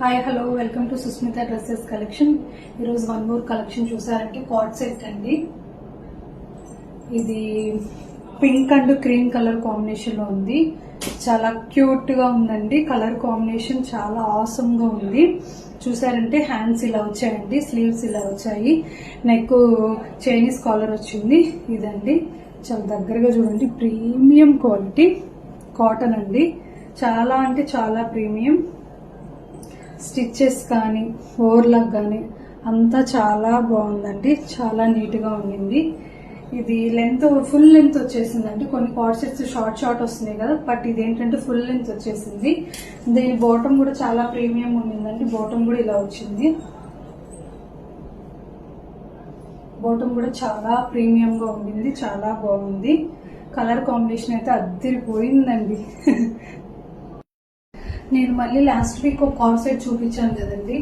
Hi hello welcome to Susmitha dresses collection ఈరోజు one more collection చూసారంటే cot set అండి. ఇది పింక్ అండ్ క్రీమ్ కలర్ కాంబినేషన్లో ఉంది. చాలా క్యూట్గా ఉందండి. కలర్ కాంబినేషన్ చాలా ఆసమ్గా ఉంది. చూసారంటే హ్యాండ్స్ ఇలా వచ్చాయండి స్లీవ్స్ ఇలా వచ్చాయి. నెక్ చైనీస్ కాలర్ వచ్చింది. ఇదండి. చాలా దగ్గరగా చూడండి ప్రీమియం క్వాలిటీ కాటన్ అండి. చాలా అంటే చాలా ప్రీమియం స్టిచ్చెస్ కానీ ఓవర్లాక్ కానీ అంతా చాలా బాగుందండి. చాలా నీట్గా ఉండింది. ఇది లెంత్ ఫుల్ లెంత్ వచ్చేసిందండి. కొన్ని కార్సెట్స్ షార్ట్ షార్ట్ వస్తున్నాయి కదా బట్ ఇది ఏంటంటే ఫుల్ లెంత్ వచ్చేసింది. దీని బాటమ్ కూడా చాలా ప్రీమియం ఉండిందండి. బాటమ్ కూడా ఇలా వచ్చింది. బాటమ్ కూడా చాలా ప్రీమియంగా ఉండింది. చాలా బాగుంది. కలర్ కాంబినేషన్ అయితే అద్దరిపోయిందండి. నేను మళ్ళీ లాస్ట్ వీక్ ఒక కార్ సెట్ చూపించాను కదండి.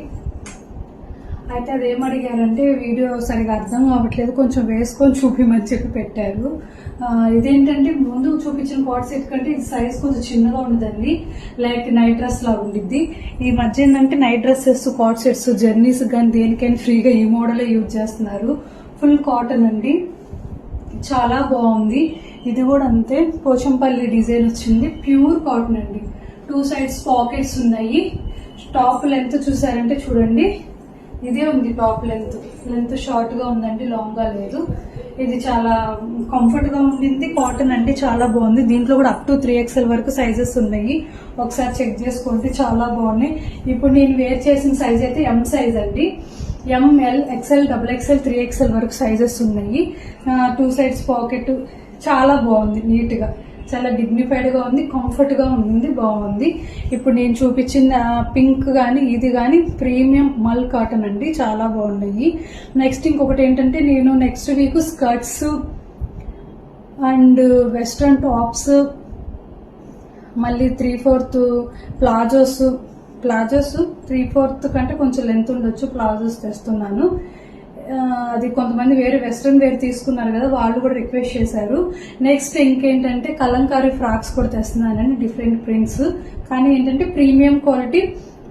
అయితే అది ఏం అడిగారంటే వీడియో సరిగా అర్థం కావట్లేదు కొంచెం వేసుకొని చూపిమని చెప్పి పెట్టారు. ఇదేంటంటే ముందు చూపించిన కాట్ సెట్ కంటే ఇది సైజ్ కొంచెం చిన్నగా ఉండదండి. లైక్ నైట్ డ్రెస్ లాగా ఉండిద్ది. ఈ మధ్య ఏంటంటే night dresses cot sets journeys కానీ దేనికైనా ఫ్రీగా ఈ మోడలే యూజ్ చేస్తున్నారు. ఫుల్ కాటన్ అండి. చాలా బాగుంది. ఇది కూడా అంతే. పోచంపల్లి డిజైన్ వచ్చింది. ప్యూర్ కాటన్ అండి. టూ సైడ్స్ పాకెట్స్ ఉన్నాయి. టాప్ లెంత్ చూసారంటే చూడండి. ఇదే ఉంది టాప్ లెంత్ లెంత్ షార్ట్గా ఉందండి లాంగ్గా లేదు. ఇది చాలా కంఫర్ట్గా ఉండింది. కాటన్ అంటే చాలా బాగుంది. దీంట్లో కూడా అప్ టు త్రీ ఎక్స్ఎల్ వరకు సైజెస్ ఉన్నాయి. ఒకసారి చెక్ చేసుకుంటే చాలా బాగున్నాయి. ఇప్పుడు నేను వేర్ చేసిన సైజ్ అయితే ఎం సైజ్ అండి. M L XL double XL three XL వరకు సైజెస్ ఉన్నాయి. టూ సైడ్స్ పాకెట్ చాలా బాగుంది. నీట్గా చాలా డిగ్నిఫైడ్గా ఉంది కంఫర్ట్గా ఉంది బాగుంది. ఇప్పుడు నేను చూపించిన పింక్ కానీ ఇది కానీ ప్రీమియం మల్ కాటన్ అండి చాలా బాగున్నాయి. నెక్స్ట్ ఇంకొకటి ఏంటంటే నేను next week skirts and western tops మళ్ళీ three fourth palazzos palazzos three fourth కంటే కొంచెం లెంత్ ఉండొచ్చు ప్లాజోస్ తెస్తున్నాను. అది కొంతమంది వేరే వెస్ట్రన్ వేర్ తీసుకున్నారు కదా వాళ్ళు కూడా రిక్వెస్ట్ చేశారు. నెక్స్ట్ ఇంకేంటంటే కలంకారీ ఫ్రాక్స్ కూడా తెస్తున్నానండి డిఫరెంట్ ప్రింట్స్ కానీ ఏంటంటే premium quality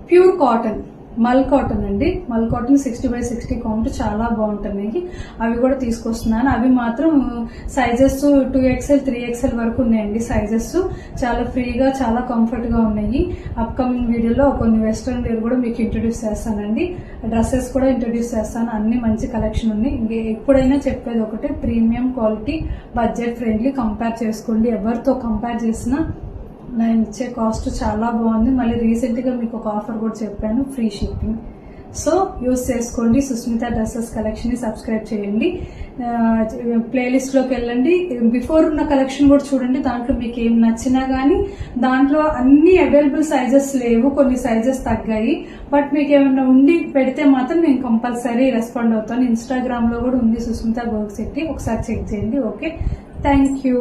pure cotton mul cotton అండి. Mul cotton sixty by sixty count చాలా బాగుంటున్నాయి. అవి కూడా తీసుకొస్తున్నాను. అవి మాత్రం sizes two XL three XL వరకు ఉన్నాయండి సైజెస్ చాలా ఫ్రీగా చాలా కంఫర్ట్గా ఉన్నాయి. అప్కమింగ్ వీడియోలో కొన్ని వెస్ట్రన్ వేర్ కూడా మీకు ఇంట్రడ్యూస్ చేస్తానండి. డ్రెస్సెస్ కూడా ఇంట్రడ్యూస్ చేస్తాను. అన్ని మంచి కలెక్షన్ ఉంది ఇంకే ఎప్పుడైనా చెప్పేది ఒకటే premium quality budget friendly compare చేసుకోండి. ఎవరితో కంపేర్ చేసినా నేను ఇచ్చే కాస్ట్ చాలా బాగుంది. మళ్ళీ రీసెంట్గా మీకు ఒక ఆఫర్ కూడా చెప్పాను ఫ్రీ షిప్పింగ్ సో యూస్ చేసుకోండి. సుస్మిత డ్రెస్సెస్ కలెక్షన్ని సబ్స్క్రైబ్ చేయండి. ప్లేలిస్ట్లోకి వెళ్ళండి. బిఫోర్ ఉన్న కలెక్షన్ కూడా చూడండి. దాంట్లో మీకు ఏం నచ్చినా కానీ దాంట్లో అన్ని అవైలబుల్ సైజెస్ లేవు. కొన్ని సైజెస్ తగ్గాయి. బట్ మీకు ఏమైనా ఉండి పెడితే మాత్రం నేను కంపల్సరీ రెస్పాండ్ అవుతాను. ఇన్స్టాగ్రామ్లో కూడా ఉంది సుస్మిత వర్క్ సెట్టి ఒకసారి చెక్ చేయండి. Okay thank you